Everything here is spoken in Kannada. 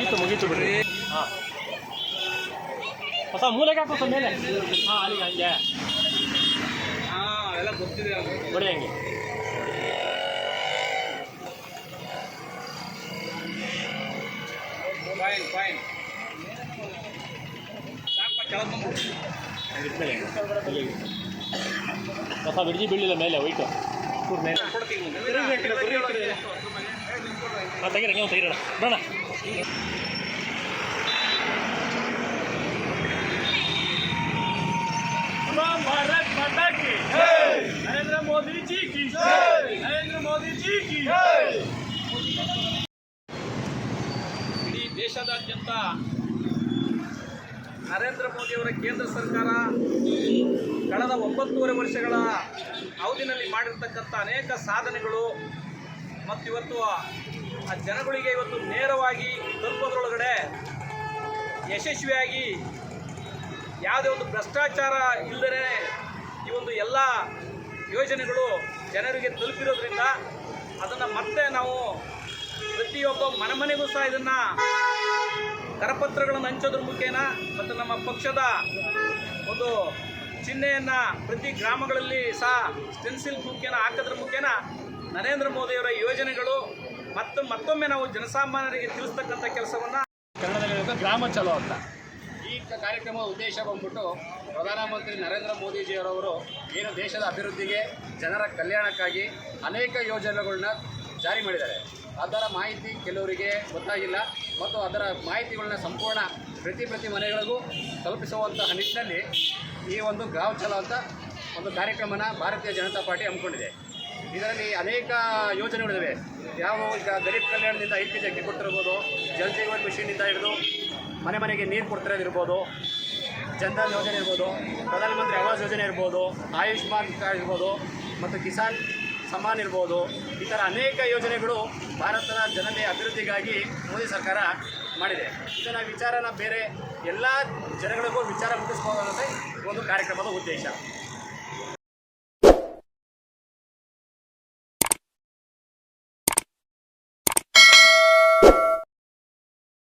ಮುಗೀತು ಮುಗೀತು ಬಿಡ್ರಿ. ಹಾಂ. ಹೊಸ ಮೂಲೆಗೆ ಹಾಕೋ ಸ್ವಲ್ಪ ಮೇಲೆ. ಹಾಂ ಅಲ್ಲಿಗೆ ಹಂಗೆ. ಹಾಂ ಎಲ್ಲ ಗೊತ್ತಿದೆ ಬಡಿ ಹಂಗೆ ಫೈನ್ ಫೈನ್. ಹೊಸ ಬಿಡ್ಜಿ ಬೀಳಿಲ್ಲ ಮೇಲೆ. ವೈಟು ಮೇಲೆ. ಕೊಡ್ತೀನಿ ಹಾಂ ತೆಗೀರ ನೀವು ತೆಗೀರಣ ಬರೋಣ भारत माता की नरेंद्र मोदी जी की नरेंद्र मोदी जी की ಇಡೀ ದೇಶದಾದ್ಯಂತ ನರೇಂದ್ರ ಮೋದಿಯವರ ಕೇಂದ್ರ ಸರ್ಕಾರ ಕಳೆದ ಒಂಬತ್ತೂವರೆ ವರ್ಷಗಳ ಅವಧಿನಲ್ಲಿ ಮಾಡಿರ್ತಕ್ಕಂಥ ಅನೇಕ ಸಾಧನೆಗಳು ಮತ್ತು ಇವತ್ತು ಆ ಜನಗಳಿಗೆ ಇವತ್ತು ನೇರವಾಗಿ ತಲುಪೋದ್ರೊಳಗಡೆ ಯಶಸ್ವಿಯಾಗಿ ಯಾವುದೇ ಒಂದು ಭ್ರಷ್ಟಾಚಾರ ಇಲ್ಲದೇ ಈ ಒಂದು ಎಲ್ಲ ಯೋಜನೆಗಳು ಜನರಿಗೆ ತಲುಪಿರೋದ್ರಿಂದ ಅದನ್ನು ಮತ್ತೆ ನಾವು ಪ್ರತಿಯೊಬ್ಬ ಮನೆ ಮನೆಗೂ ಸಹ ಇದನ್ನು ಕರಪತ್ರಗಳನ್ನು ಹಂಚೋದ್ರ ಮುಖೇನ ಮತ್ತು ನಮ್ಮ ಪಕ್ಷದ ಒಂದು ಚಿಹ್ನೆಯನ್ನು ಪ್ರತಿ ಗ್ರಾಮಗಳಲ್ಲಿ ಸಹ ಸ್ಟೆನ್ಸಿಲ್ ಮುಖೇನ ಹಾಕೋದ್ರ ಮುಖೇನ ನರೇಂದ್ರ ಮೋದಿಯವರ ಯೋಜನೆಗಳು ಮತ್ತು ಮತ್ತೊಮ್ಮೆ ನಾವು ಜನಸಾಮಾನ್ಯರಿಗೆ ತಿಳಿಸ್ತಕ್ಕಂಥ ಕೆಲಸವನ್ನು ಕನ್ನಡದಲ್ಲಿ ಗ್ರಾಮ ಚಲೋ ಅಂತ. ಈ ಕಾರ್ಯಕ್ರಮದ ಉದ್ದೇಶ ಬಂದ್ಬಿಟ್ಟು ಪ್ರಧಾನಮಂತ್ರಿ ನರೇಂದ್ರ ಮೋದಿಜಿಯವರವರು ಏನು ದೇಶದ ಅಭಿವೃದ್ಧಿಗೆ, ಜನರ ಕಲ್ಯಾಣಕ್ಕಾಗಿ ಅನೇಕ ಯೋಜನೆಗಳನ್ನ ಜಾರಿ ಮಾಡಿದ್ದಾರೆ. ಅದರ ಮಾಹಿತಿ ಕೆಲವರಿಗೆ ಗೊತ್ತಾಗಿಲ್ಲ ಮತ್ತು ಅದರ ಮಾಹಿತಿಗಳನ್ನ ಸಂಪೂರ್ಣ ಪ್ರತಿ ಪ್ರತಿ ಮನೆಗಳಿಗೂ ತಲುಪಿಸುವಂತಹ ನಿಟ್ಟಿನಲ್ಲಿ ಈ ಒಂದು ಗ್ರಾಮ ಚಲೋ ಅಂತ ಒಂದು ಕಾರ್ಯಕ್ರಮನ ಭಾರತೀಯ ಜನತಾ ಪಾರ್ಟಿ ಹಮ್ಮಿಕೊಂಡಿದೆ. ಇದರಲ್ಲಿ ಅನೇಕ ಯೋಜನೆಗಳಿವೆ ಯಾವ ಈಗ ಗರೀಬ್ ಕಲ್ಯಾಣದಿಂದ ಐ ಪಿ ಜಿ ಅಕ್ಕಿ ಕೊಡ್ತಿರ್ಬೋದು ಜಲ್ ಜೀವನ್ ಮಿಷನಿಂದ ಹಿಡಿದು ಮನೆ ಮನೆಗೆ ನೀರು ಕೊಡ್ತಿರೋದಿರ್ಬೋದು ಜನ್ಧನ್ ಯೋಜನೆ ಇರ್ಬೋದು ಪ್ರಧಾನಮಂತ್ರಿ ಆವಾಸ್ ಯೋಜನೆ ಇರ್ಬೋದು, ಆಯುಷ್ಮಾನ್ ಕಾರ್ಡ್ ಇರ್ಬೋದು, ಮತ್ತು ಕಿಸಾನ್ ಸಮ್ಮಾನ್ ಇರ್ಬೋದು, ಈ ಥರ ಅನೇಕ ಯೋಜನೆಗಳು ಭಾರತದ ಜನತೆಯ ಅಭಿವೃದ್ಧಿಗಾಗಿ ಮೋದಿ ಸರ್ಕಾರ ಮಾಡಿದೆ. ಇದನ್ನು ವಿಚಾರನ ಬೇರೆ ಎಲ್ಲ ಜನಗಳಿಗೂ ವಿಚಾರ ಮುಗಿಸ್ಬೋದು ಅನ್ನೋದೇ ಒಂದು ಕಾರ್ಯಕ್ರಮದ ಉದ್ದೇಶ.